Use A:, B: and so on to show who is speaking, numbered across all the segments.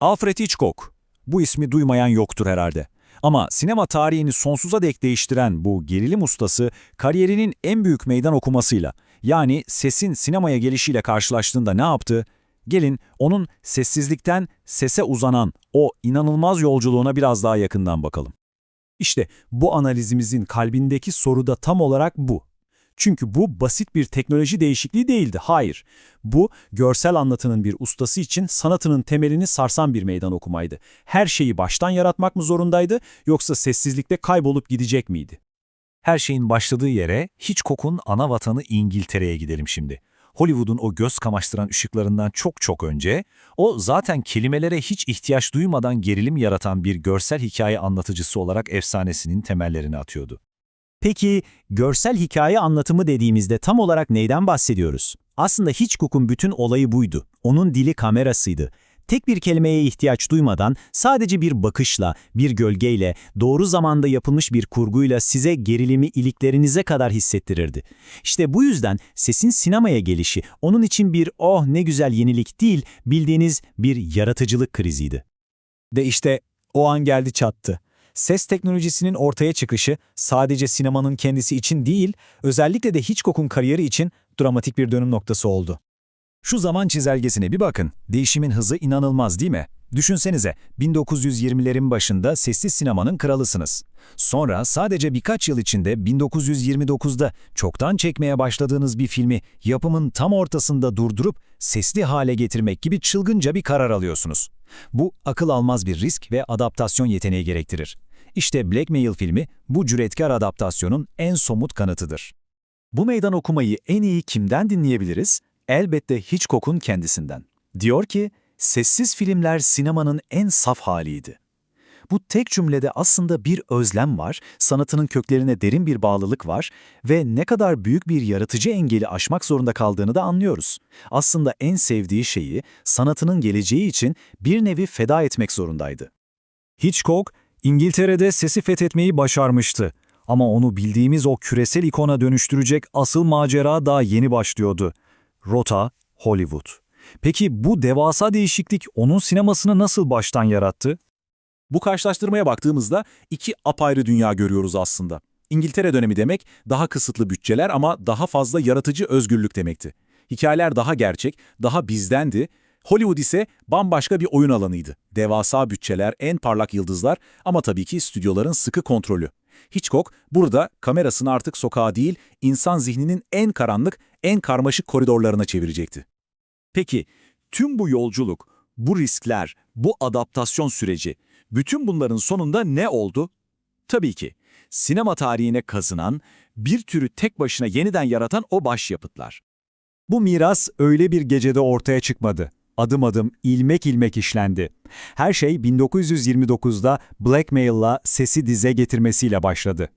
A: Alfred Hitchcock. Bu ismi duymayan yoktur herhalde. Ama sinema tarihini sonsuza dek değiştiren bu gerilim ustası kariyerinin en büyük meydan okumasıyla yani sesin sinemaya gelişiyle karşılaştığında ne yaptı? Gelin onun sessizlikten sese uzanan o inanılmaz yolculuğuna biraz daha yakından bakalım. İşte bu analizimizin kalbindeki soru da tam olarak bu. Çünkü bu basit bir teknoloji değişikliği değildi, hayır. Bu, görsel anlatının bir ustası için sanatının temelini sarsan bir meydan okumaydı. Her şeyi baştan yaratmak mı zorundaydı, yoksa sessizlikte kaybolup gidecek miydi? Her şeyin başladığı yere, Hitchcock'un ana vatanı İngiltere'ye gidelim şimdi. Hollywood'un o göz kamaştıran ışıklarından çok çok önce, o zaten kelimelere hiç ihtiyaç duymadan gerilim yaratan bir görsel hikaye anlatıcısı olarak efsanesinin temellerini atıyordu.
B: Peki görsel hikaye anlatımı dediğimizde tam olarak neyden bahsediyoruz? Aslında Hitchcock'un bütün olayı buydu. Onun dili kamerasıydı. Tek bir kelimeye ihtiyaç duymadan sadece bir bakışla, bir gölgeyle, doğru zamanda yapılmış bir kurguyla size gerilimi iliklerinize kadar hissettirirdi. İşte bu yüzden sesin sinemaya gelişi onun için bir oh ne güzel yenilik değil, bildiğiniz bir yaratıcılık kriziydi.
C: De işte o an geldi çattı. Ses teknolojisinin ortaya çıkışı sadece sinemanın kendisi için değil, özellikle de Hitchcock'un kariyeri için dramatik bir dönüm noktası oldu.
A: Şu zaman çizelgesine bir bakın. Değişimin hızı inanılmaz değil mi? Düşünsenize 1920'lerin başında sessiz sinemanın kralısınız. Sonra sadece birkaç yıl içinde 1929'da çoktan çekmeye başladığınız bir filmi yapımın tam ortasında durdurup sesli hale getirmek gibi çılgınca bir karar alıyorsunuz. Bu akıl almaz bir risk ve adaptasyon yeteneği gerektirir. İşte Blackmail filmi bu cüretkar adaptasyonun en somut kanıtıdır.
C: Bu meydan okumayı en iyi kimden dinleyebiliriz? Elbette Hitchcock'un kendisinden. Diyor ki, sessiz filmler sinemanın en saf haliydi. Bu tek cümlede aslında bir özlem var, sanatının köklerine derin bir bağlılık var ve ne kadar büyük bir yaratıcı engeli aşmak zorunda kaldığını da anlıyoruz. Aslında en sevdiği şeyi sanatının geleceği için bir nevi feda etmek zorundaydı.
A: Hitchcock, İngiltere'de sesi fethetmeyi başarmıştı. Ama onu bildiğimiz o küresel ikona dönüştürecek asıl macera daha yeni başlıyordu. Rota, Hollywood. Peki bu devasa değişiklik onun sinemasını nasıl baştan yarattı?
D: Bu karşılaştırmaya baktığımızda iki apayrı dünya görüyoruz aslında. İngiltere dönemi demek daha kısıtlı bütçeler ama daha fazla yaratıcı özgürlük demekti. Hikayeler daha gerçek, daha bizdendi. Hollywood ise bambaşka bir oyun alanıydı. Devasa bütçeler, en parlak yıldızlar ama tabii ki stüdyoların sıkı kontrolü. Hitchcock burada kamerasını artık sokağa değil, insan zihninin en karanlık, en karmaşık koridorlarına çevirecekti.
E: Peki, tüm bu yolculuk, bu riskler, bu adaptasyon süreci, bütün bunların sonunda ne oldu? Tabii ki, sinema tarihine kazınan, bir türü tek başına yeniden yaratan o başyapıtlar.
A: Bu miras öyle bir gecede ortaya çıkmadı. Adım adım, ilmek ilmek işlendi. Her şey 1929'da Blackmail'la sesi dize getirmesiyle başladı.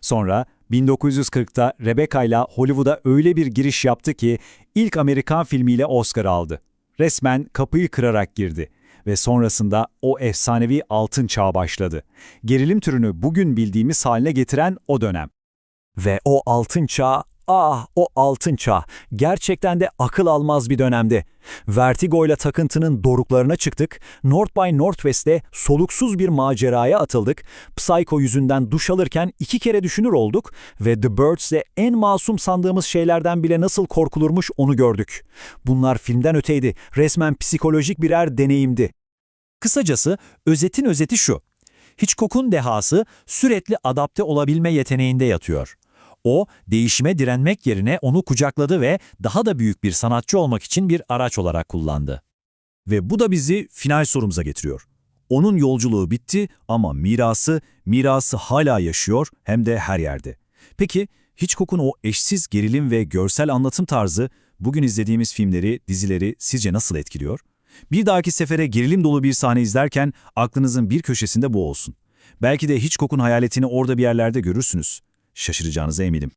A: Sonra 1940'ta Rebecca ile Hollywood'a öyle bir giriş yaptı ki ilk Amerikan filmiyle Oscar aldı. Resmen kapıyı kırarak girdi ve sonrasında o efsanevi altın çağ başladı. Gerilim türünü bugün bildiğimiz haline getiren o dönem. Ve o altın çağ, ah o altın çağ, gerçekten de akıl almaz bir dönemdi. Vertigo ile takıntının doruklarına çıktık, North by Northwest'te soluksuz bir maceraya atıldık, Psycho yüzünden duş alırken iki kere düşünür olduk ve The Birds'le en masum sandığımız şeylerden bile nasıl korkulurmuş onu gördük. Bunlar filmden öteydi, resmen psikolojik birer deneyimdi. Kısacası özetin özeti şu. Hitchcock'un dehası sürekli adapte olabilme yeteneğinde yatıyor. O, değişime direnmek yerine onu kucakladı ve daha da büyük bir sanatçı olmak için bir araç olarak kullandı. Ve bu da bizi final sorumuza getiriyor. Onun yolculuğu bitti ama mirası, mirası hala yaşıyor hem de her yerde. Peki Hitchcock'un o eşsiz gerilim ve görsel anlatım tarzı bugün izlediğimiz filmleri, dizileri sizce nasıl etkiliyor? Bir dahaki sefere gerilim dolu bir sahne izlerken aklınızın bir köşesinde bu olsun. Belki de Hitchcock'un hayaletini orada bir yerlerde görürsünüz. Şaşıracağınıza eminim.